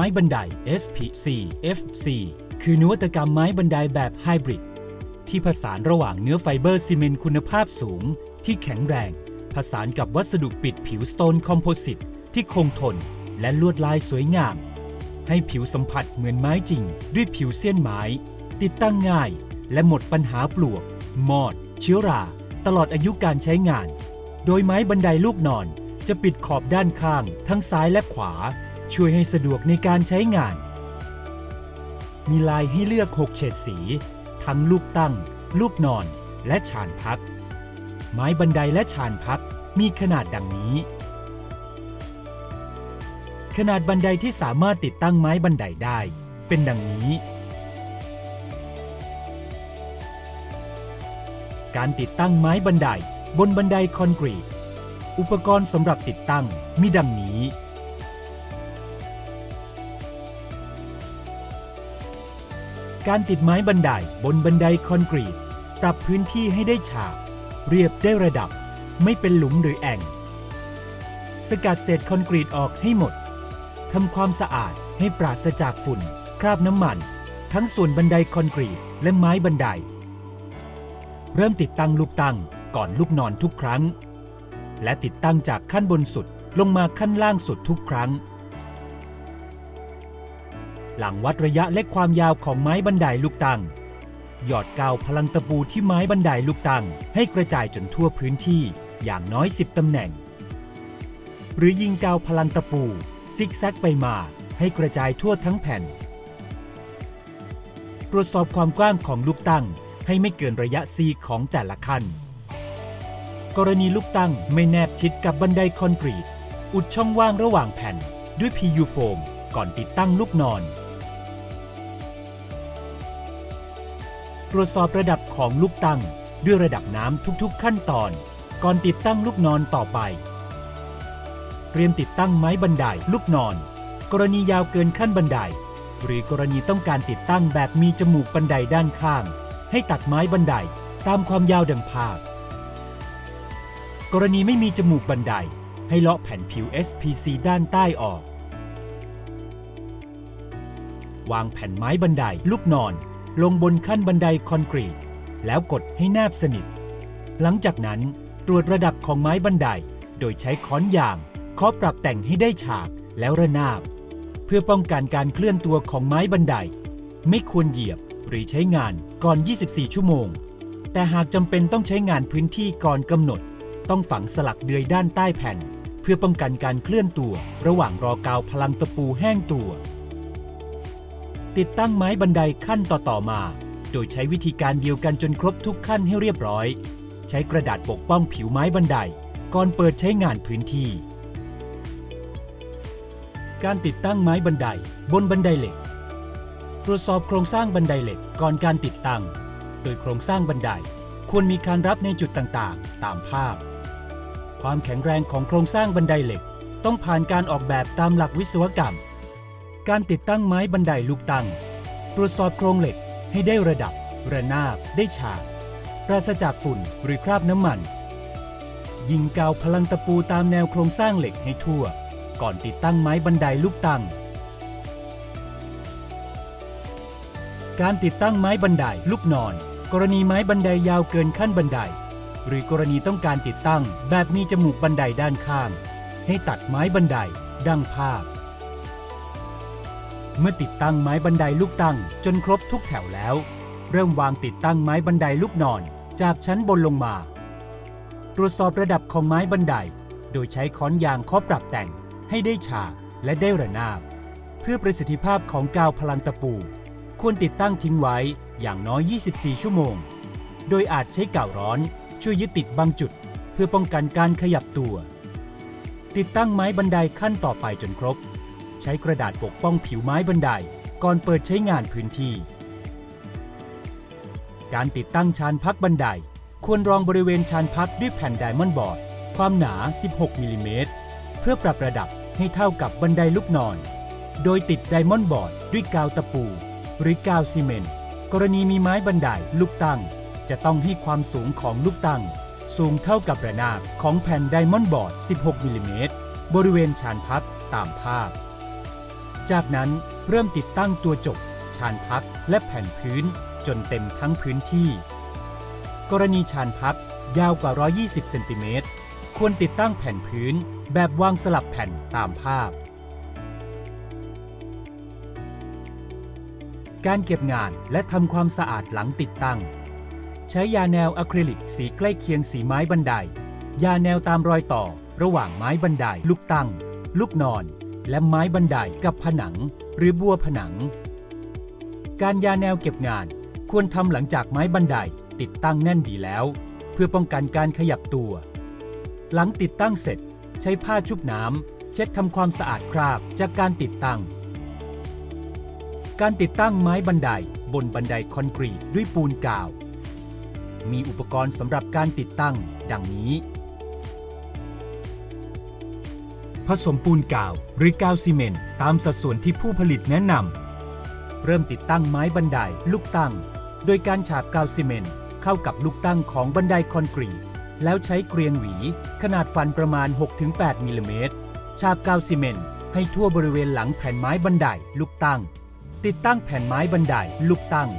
ม้บันได SPC FC คือนวัตกรรมไม้บันไดแบบไฮบริดที่ผสานระหว่างเนื้อไฟเบอร์ซีเมนต์คุณภาพสูง ที่แข็งแรง ผสานกับวัสดุปิดผิวสโตนคอมโพสิตที่คงทนและลวดลายสวยงาม ให้ผิวสัมผัสเหมือนไม้จริง ด้วยผิวเสี้ยนไม้ ติดตั้งง่าย และหมดปัญหาปลวก มอด เชื้อรา ตลอดอายุการใช้งาน โดยไม้บันไดลูกนอนจะปิดขอบด้านข้างทั้งซ้ายและขวา ช่วยให้สะดวกในการใช้งาน มีลายให้เลือก 6 เฉดสี ทั้งลูกตั้ง ลูกนอน และชานพัก ไม้บันไดและชานพักมีขนาดดังนี้ ขนาดบันไดที่สามารถติดตั้งไม้บันไดได้ เป็นดังนี้ การติดตั้งไม้บันไดบนบันไดคอนกรีต อุปกรณ์สำหรับติดตั้งมีดังนี้ การติดไม้บันไดบนบันไดคอนกรีต ปรับพื้นที่ให้ได้ฉาบ เรียบได้ระดับ ไม่เป็นหลุมหรือแอ่ง สกัดเศษคอนกรีตออกให้หมดทำความสะอาดให้ปราศจากฝุ่น คราบน้ำมัน ทั้งส่วนบันไดคอนกรีตและไม้บันได เริ่มติดตั้งลูกตั้งก่อนลูกนอนทุกครั้ง และติดตั้งจากขั้นบนสุดลงมาขั้นล่างสุดทุกครั้ง หลังวัดระยะและความยาวของไม้บันไดลูกตังหยอดกาวพลังตะปูที่ไม้บันไดลูกตังให้กระจายจนทั่วพื้นที่อย่างน้อย 10 ตำแหน่ง หรือยิงกาวพลังตะปู ซิกแซกไปมาให้กระจายทั่วทั้งแผ่น ตรวจสอบความกว้างของลูกตั้งให้ไม่เกินระยะ C ของแต่ละขั้น กรณีลูกตั้งไม่แนบชิดกับบันไดคอนกรีต อุดช่องว่างระหว่างแผ่นด้วย PU โฟมก่อนติดตั้งลูกนอน ตรวจสอบระดับของลูกตั้งด้วยระดับน้ำทุกๆขั้นตอน ก่อนติดตั้งลูกนอนต่อไป เตรียมติดตั้งไม้บันไดลูกนอน กรณียาวเกินขั้นบันได หรือกรณีต้องการติดตั้งแบบมีจมูกบันไดด้านข้าง ให้ตัดไม้บันไดตามความยาวดังภาพ กรณีไม่มีจมูกบันได ให้เลาะแผ่นผิว SPC ด้านใต้ออก วางแผ่นไม้บันไดลูกนอน ลงบนขั้นบันไดคอนกรีต แล้วกดให้แนบสนิท หลังจากนั้นตรวจระดับของไม้บันไดโดยใช้ค้อนยางเคาะปรับแต่งให้ได้ฉากแล้วระนาบ เพื่อป้องกันการเคลื่อนตัวของไม้บันได ไม่ควรเหยียบหรือใช้งานก่อน 24 ชั่วโมง แต่หากจำเป็นต้องใช้งานพื้นที่ก่อนกำหนด ต้องฝังสลักเดือยด้านใต้แผ่น เพื่อป้องกันการเคลื่อนตัว ระหว่างรอกาวพลังตะปูแห้งตัว ติดตั้งไม้บันไดขั้นต่อๆมา โดยใช้วิธีการเดียวกันจนครบทุกขั้นให้เรียบร้อย ใช้กระดาษปกป้องผิวไม้บันไดก่อนเปิดใช้งานพื้นที่ การติดตั้งไม้บันไดบนบันไดเหล็ก ตรวจสอบโครงสร้างบันไดเหล็กก่อนการติดตั้ง โดยโครงสร้างบันไดควรมีการรับในจุดต่างๆ ตามภาพ ความแข็งแรงของโครงสร้างบันไดเหล็ก ต้องผ่านการออกแบบตามหลักวิศวกรรม การติดตั้งไม้บันไดลูกตั้ง ตรวจสอบโครงเหล็กให้ได้ระดับ ระนาบ ได้ฉาก ปราศจากฝุ่นหรือคราบน้ำมัน ยิงกาวพลังตะปูตามแนวโครงสร้างเหล็กให้ทั่ว ก่อนติดตั้งไม้บันไดลูกตั้ง การติดตั้งไม้บันไดลูกนอน กรณีไม้บันไดยาวเกินขั้นบันได หรือกรณีต้องการติดตั้งแบบมีจมูกบันไดด้านข้าง ให้ตัดไม้บันไดดังภาพ เมื่อติดตั้งไม้บันไดลูกตั้งจนครบทุกแถวแล้ว เริ่มวางติดตั้งไม้บันไดลูกนอนจากชั้นบนลงมา ตรวจสอบระดับของไม้บันได โดยใช้ค้อนยางเคาะปรับแต่งให้ได้ฉากและได้ระนาบ เพื่อประสิทธิภาพของกาวพลังตะปู ควรติดตั้งทิ้งไว้อย่างน้อย 24 ชั่วโมง โดยอาจใช้กาวร้อนช่วยยึดติดบางจุด เพื่อป้องกันการขยับตัว ติดตั้งไม้บันไดขั้นต่อไปจนครบ ใช้กระดาษปกป้องผิวไม้บันไดก่อนเปิดใช้งานพื้นที่ การติดตั้งชานพักบันได ควรรองบริเวณชานพักด้วยแผ่นไดมอนด์บอร์ด ความหนา 16มิลลิเมตรเพื่อปรับระดับให้เท่ากับบันไดลูกนอน โดยติดไดมอนด์บอร์ดด้วยกาวตะปู หรือกาวซีเมนต์กรณีมีไม้บันไดลูกตั้ง จะต้องให้ความสูงของลูกตั้ง สูงเท่ากับระนาบของแผ่นไดมอนด์บอร์ด 16มิลลิเมตรบริเวณชานพักตามภาพ จากนั้นเริ่มติดตั้งตัวจบ ชานพักและแผ่นพื้นจนเต็มทั้งพื้นที่ กรณีชานพักยาวกว่า 120 เซนติเมตร ควรติดตั้งแผ่นพื้นแบบวางสลับแผ่นตามภาพ การเก็บงานและทำความสะอาดหลังติดตั้ง ใช้ยาแนวอะคริลิกสีใกล้เคียงสีไม้บันได ยาแนวตามรอยต่อระหว่างไม้บันได ลูกตั้ง ลูกนอน และไม้บันไดกับผนัง หรือบัวผนัง การยาแนวเก็บงาน ควรทำหลังจากไม้บันไดติดตั้งแน่นดีแล้ว เพื่อป้องกันการขยับตัว หลังติดตั้งเสร็จ ใช้ผ้าชุบน้ำเช็ดทำความสะอาดคราบจากการติดตั้ง การติดตั้งไม้บันไดบนบันไดคอนกรีตด้วยปูนกาว มีอุปกรณ์สำหรับการติดตั้ง ดังนี้ ผสมปูนกาวหรือกาวซีเมนต์ตามสัดส่วนที่ผู้ผลิตแนะนำ เริ่มติดตั้งไม้บันไดลูกตั้ง โดยการฉาบกาวซีเมนต์เข้ากับลูกตั้งของบันไดคอนกรีต แล้วใช้เกรียงหวี ขนาดฟันประมาณ 6-8มิลลิเมตรฉาบกาวซีเมนต์ให้ทั่วบริเวณหลังแผ่นไม้บันไดลูกตั้ง ติดตั้งแผ่นไม้บันไดลูกตั้ง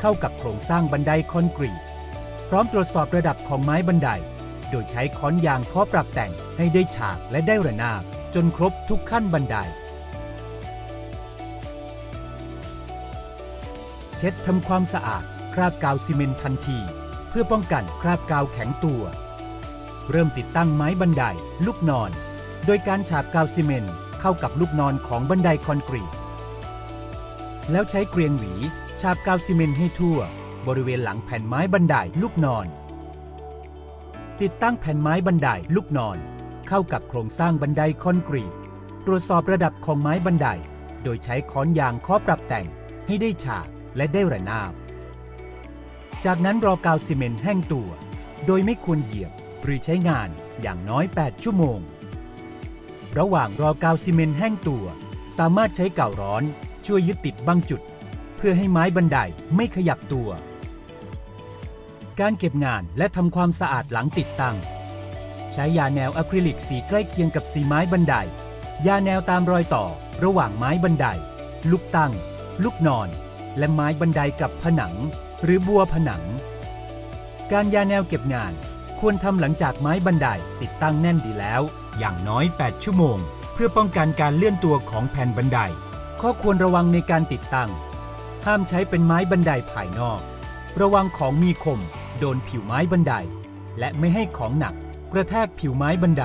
เข้ากับโครงสร้างบันไดคอนกรีต พร้อมตรวจสอบระดับของไม้บันได โดยใช้ค้อนยางข้อปรับแต่งให้ได้ฉากและได้ระนาบ นครบทุกขั้นบันได เช็ดทำความสะอาด คราบกาวซีเมนต์ทันที เพื่อป้องกันคราบกาวแข็งตัว เริ่มติดตั้งไม้บันได ลูกนอน โดยการฉาบกาวซีเมนต์เข้ากับลูกนอนของบันไดคอนกรีต แล้วใช้เกรียงหวี ฉาบกาวซีเมนต์ให้ทั่ว บริเวณหลังแผ่นไม้บันไดลูกนอน ติดตั้งแผ่นไม้บันไดลูกนอน เข้ากับโครงสร้างบันไดคอนกรีต ตรวจสอบระดับของไม้บันได โดยใช้ค้อนยางข้อปรับแต่งให้ได้ฉากและได้ระนาบ จากนั้นรอกาวซีเมนต์แห้งตัว โดยไม่ควรเหยียบหรือใช้งานอย่างน้อย 8 ชั่วโมง ระหว่างรอกาวซีเมนต์แห้งตัว สามารถใช้เก่าวร้อนช่วยยึดติดบางจุด เพื่อให้ไม้บันไดไม่ขยับตัว การเก็บงานและทำความสะอาดหลังติดตั้ง ใช้ยาแนวอะคริลิกสีใกล้เคียงกับสีไม้บันได ยาแนวตามรอยต่อระหว่างไม้บันได ลูกตั้ง ลูกนอน และไม้บันไดกับผนัง หรือบัวผนัง การยาแนวเก็บงาน ควรทำหลังจากไม้บันไดติดตั้งแน่นดีแล้ว อย่างน้อย 8 ชั่วโมง เพื่อป้องกันการเลื่อนตัวของแผ่นบันได ข้อควรระวังในการติดตั้ง ห้ามใช้เป็นไม้บันไดภายนอก ระวังของมีคม โดนผิวไม้บันได และไม่ให้ของหนัก กระแทกผิวไม้บันได